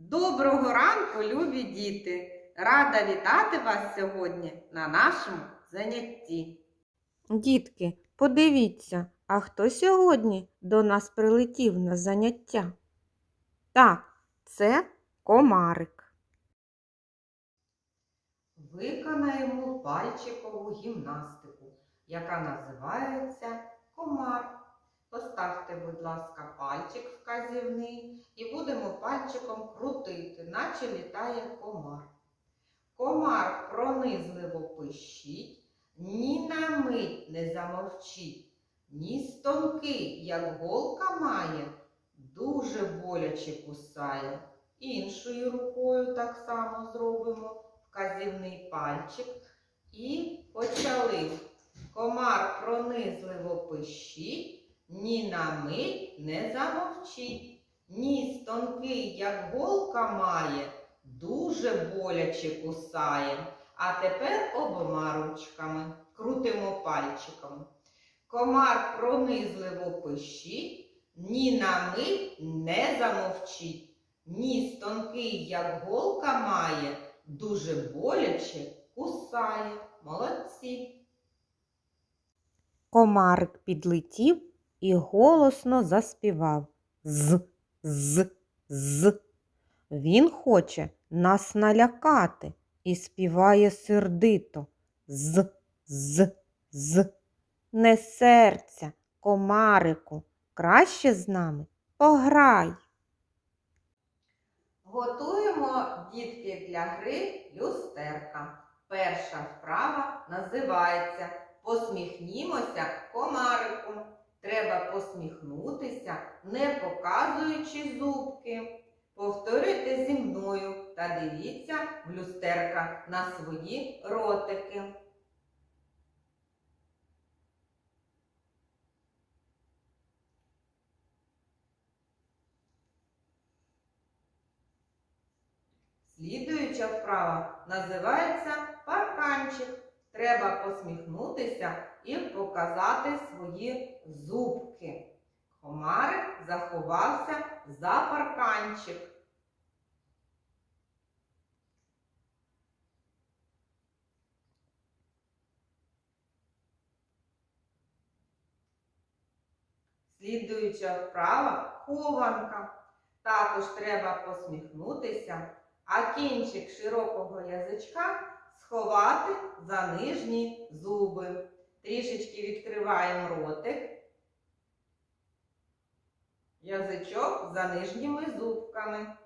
Доброго ранку, любі діти! Рада вітати вас сьогодні на нашому занятті. Дітки, подивіться, а хто сьогодні до нас прилетів на заняття? Так, це комарик. Виконаємо пальчикову гімнастику, яка називається комар. Поставте, будь ласка, пальчик вказівний і будемо пальчиком крутити, наче літає комар. Комар пронизливо пищить, ні на мить не замовчить, ніс тонкий, як голка має, дуже боляче кусає. Іншою рукою так само зробимо вказівний пальчик і почали. Комар пронизливо пищить, ні на мить не замовчить. Ніс тонкий, як голка має, дуже боляче кусає. А тепер обома ручками крутимо пальчиком. Комар пронизливо пищить, ні на мить не замовчить. Ніс тонкий, як голка має, дуже боляче кусає. Молодці. Комарик підлетів і голосно заспівав з, з, з. Він хоче нас налякати і співає сердито з, з, з. Не серця, комарику, краще з нами пограй. Готуємо дітки для гри люстерка. Перша вправа називається Посміхнімося комарику. Треба посміхнутися, не показуючи зубки. Повторюйте зі мною та дивіться в люстерка на свої ротики. Слідуюча вправа називається парканчик. Треба посміхнутися і показати свої зубки. Комарик заховався за парканчик. Слідуюча вправа хованка. Також треба посміхнутися, а кінчик широкого язичка сховати за нижні зуби. Трішечки відкриваємо ротик. Язичок за нижніми зубками.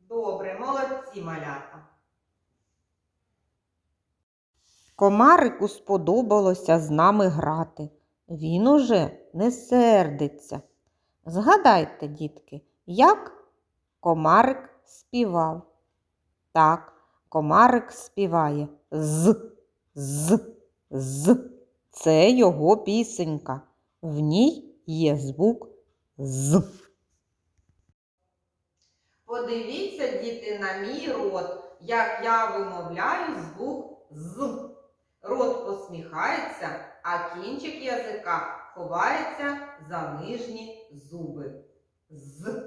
Добре, молодці малята. Комарику сподобалося з нами грати. Він уже не сердиться. Згадайте, дітки, як комарик співав. Так, комарик співає з, з, з. Це його пісенька. В ній є звук з. Подивіться, діти, на мій рот, як я вимовляю звук з. Рот посміхається, а кінчик язика ховається за нижні зуби. З.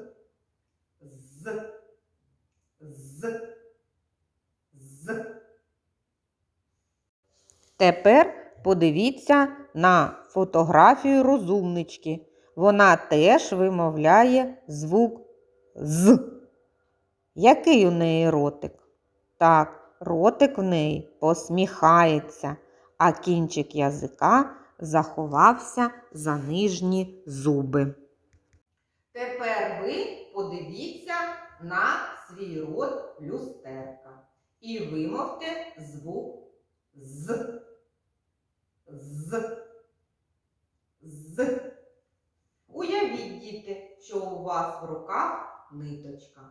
З. З. З. Тепер подивіться на фотографію розумнички. Вона теж вимовляє звук з. Який у неї ротик? Так, ротик в неї посміхається, а кінчик язика заховався за нижні зуби. Тепер ви подивіться на свій рот люстерка і вимовте звук з. З. З. Уявіть, діти, що у вас в руках ниточка.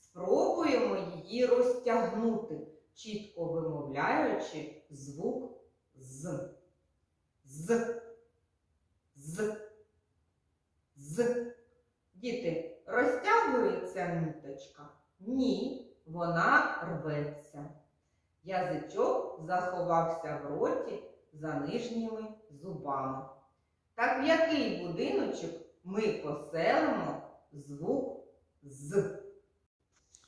Спробуємо її розтягнути, чітко вимовляючи звук з. З. З. З. Діти, розтягується ниточка? Ні, вона рветься. Язичок заховався в роті за нижніми зубами. Так в який будиночок ми поселимо звук з?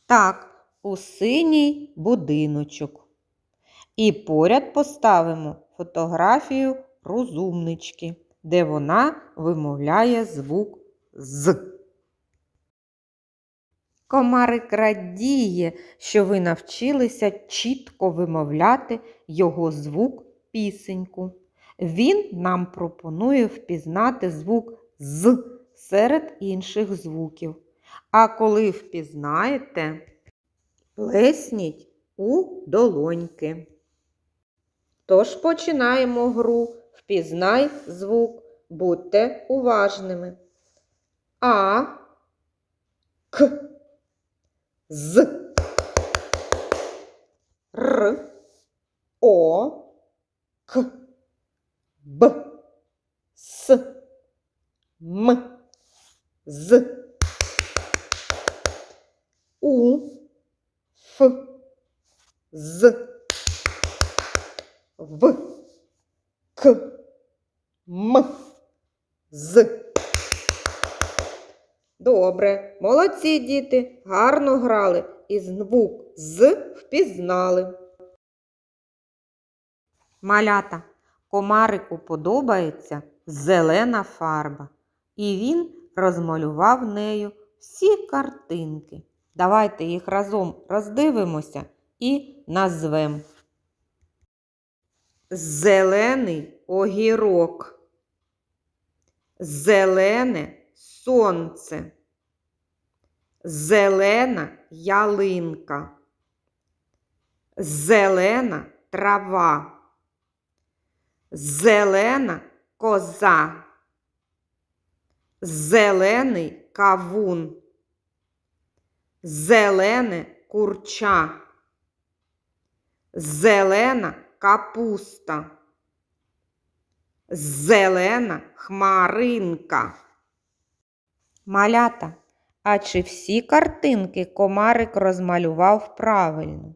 Так, у синій будиночок. І поряд поставимо фотографію розумнички, де вона вимовляє звук з. Комарик радіє, що ви навчилися чітко вимовляти його звук пісеньку. Він нам пропонує впізнати звук з серед інших звуків. А коли впізнаєте, плесніть у долоньки. Тож починаємо гру. Впізнай звук, будьте уважними. А, К, З, Р, О, К, Б, С, М, З, У, Ф, З, В, К, М, З. Добре, молодці діти, гарно грали і звук з впізнали. Малята, комарику подобається зелена фарба, і він розмалював нею всі картинки. Давайте їх разом роздивимося і назвемо. Зелений огірок. Зелене сонце. Зелена ялинка. Зелена трава. Зелена коза. Зелений кавун. Зелене курча. Зелена капуста. Зелена хмаринка. Малята, а чи всі картинки комарик розмалював правильно?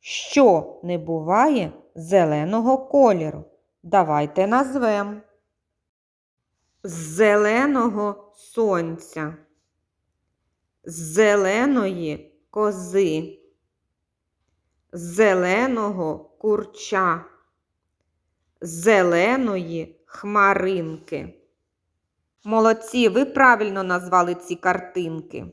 Що не буває зеленого кольору? Давайте назвемо. Зеленого сонця, зеленої кози, зеленого курча, зеленої хмаринки. Молодці, ви правильно назвали ці картинки.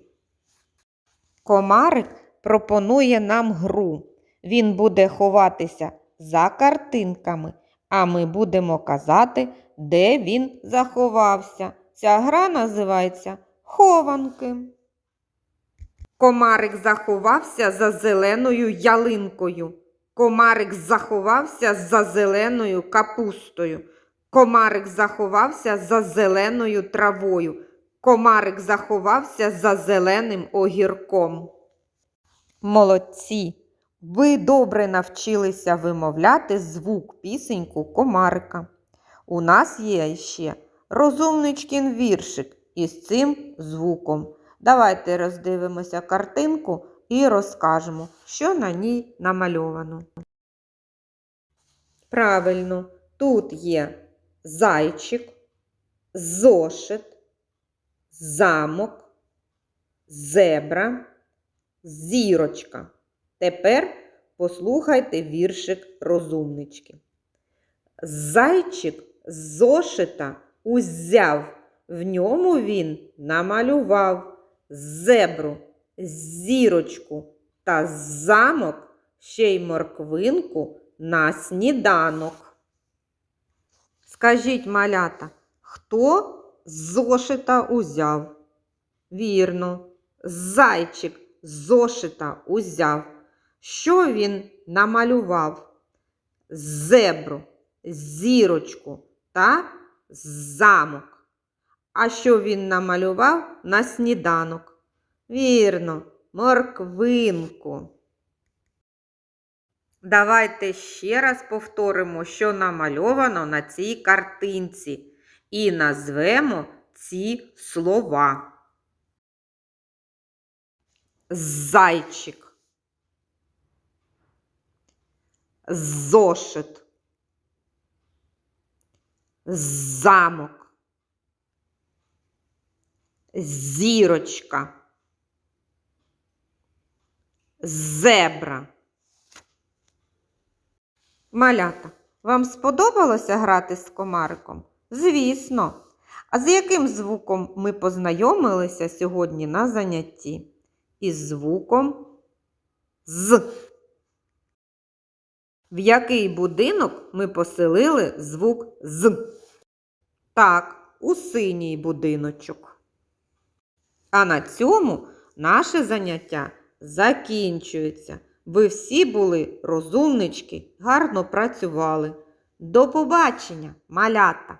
Комарик пропонує нам гру. Він буде ховатися за картинками, а ми будемо казати, де він заховався. Ця гра називається хованки. Комарик заховався за зеленою ялинкою. Комарик заховався за зеленою капустою. Комарик заховався за зеленою травою. Комарик заховався за зеленим огірком. Молодці! Ви добре навчилися вимовляти звук пісеньку комарика. У нас є ще розумничкін віршик із цим звуком. Давайте роздивимося картинку і розкажемо, що на ній намальовано. Правильно, тут є зайчик, зошит, замок, зебра, зірочка. Тепер послухайте віршик розумнички. Зайчик з зошита узяв, в ньому він намалював зебру, зірочку та замок, ще й морквинку на сніданок. Скажіть, малята, хто з зошита узяв? Вірно, зайчик зошита узяв. Що він намалював? Зебру, зірочку та замок. А що він намалював на сніданок? Вірно, морквинку. Давайте ще раз повторимо, що намальовано на цій картинці, і назвемо ці слова. Зайчик. Зошит. замок, зірочка, зебра. Малята, вам сподобалося грати з комариком? Звісно. А з яким звуком ми познайомилися сьогодні на занятті? Із звуком з. В який будинок ми поселили звук з? Так, у синій будиночок. А на цьому наше заняття закінчується. Ви всі були розумнички, гарно працювали. До побачення, малята!